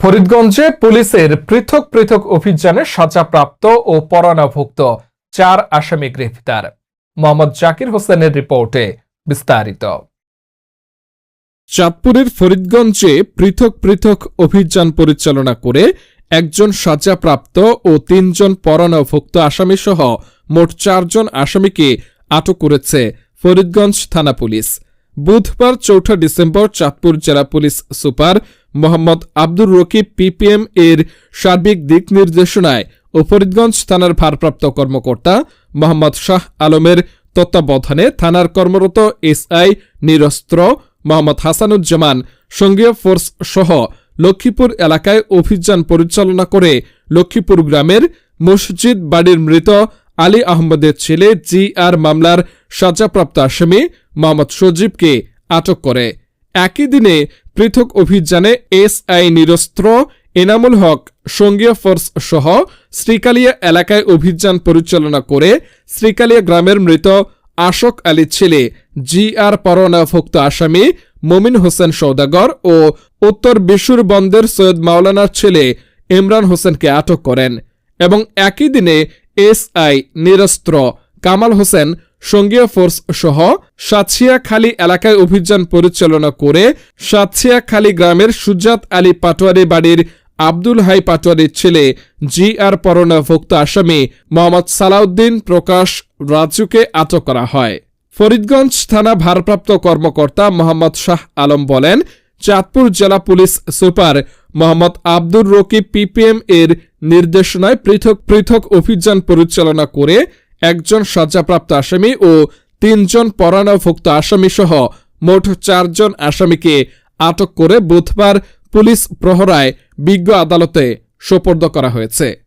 ফরিদগঞ্জে পুলিশের পৃথক পৃথক অভিযানে সাজাপ্রাপ্ত ও পরানাভুক্ত চার আসামি গ্রেফতার। মোহাম্মদ জাকির হোসেনের রিপোর্টে বিস্তারিত। চাঁদপুরের ফরিদগঞ্জে পৃথক পৃথক অভিযান পরিচালনা করে একজন সাজাপ্রাপ্ত ও তিনজন পরানাভুক্ত আসামি সহ মোট চারজন আসামিকে আটক করেছে ফরিদগঞ্জ থানা পুলিশ। বুধবার চৌঠা ডিসেম্বর চাঁদপুর জেলা police super Mohammad Abdur Rakib PPM এর সার্বিক দিক নির্দেশনায় ও ফরিদগঞ্জ থানার ভারপ্রাপ্ত কর্মকর্তা মোহাম্মদ শাহ আলমের তত্ত্বাবধানে থানার কর্মরত এসআই নিরস্ত্র মোহাম্মদ হাসানুজ্জামান সঙ্গীয় ফোর্স সহ লক্ষ্মীপুর এলাকায় অভিযান পরিচালনা করে লক্ষ্মীপুর গ্রামের মসজিদ বাড়ির মৃত আলী আহমদের ছেলে জি আর মামলার সাজাপ্রাপ্ত আসামি মোহাম্মদ সজীবকে আটক করে। একই দিনে পৃথক অভিযানে এসআই নিরস্ত্র, এনামুল হক, সঙ্গীয় ফোর্স সহ শ্রীকালিয়া এলাকায় অভিযান পরিচালনা করে শ্রীকালিয়া গ্রামের মৃত আশোক আলী ছেলে জি আর পরোয়ানাভুক্ত আসামি মমিন হোসেন সৌদাগর ও উত্তর বিশুর বন্দের সৈয়দ মাওলানার ছেলে ইমরান হোসেনকে আটক করেন এবং একই দিনে এসআই নিরস্ত্র কামাল হোসেন সঙ্গীয় ফোর্স সহ সাতছিয়াখালী এলাকায় অভিযান পরিচালনা করে সাতছিয়াখালী গ্রামের সুজাত আলী পাটোয়ারি বাড়ির আব্দুল হাই পাটোয়ারির ছেলে জি আর পরোনাভুক্ত আসামি মোহাম্মদ সালাউদ্দিন প্রকাশ রাজুকে আটক করা হয়। ফরিদগঞ্জ থানা ভারপ্রাপ্ত কর্মকর্তা মোহাম্মদ শাহ আলম বলেন, চাঁদপুর জেলা police super Mohammad Abdur Rakib PPM এর নির্দেশনায় পৃথক পৃথক অভিযান পরিচালনা করে একজন সাজাপ্রাপ্ত আসামি ও তিনজন পরানাভুক্ত আসামি সহ মোট চারজন আসামিকে আটক করে বুধবার পুলিশ প্রহরায় বিজ্ঞ আদালতে সোপর্দ করা হয়েছে।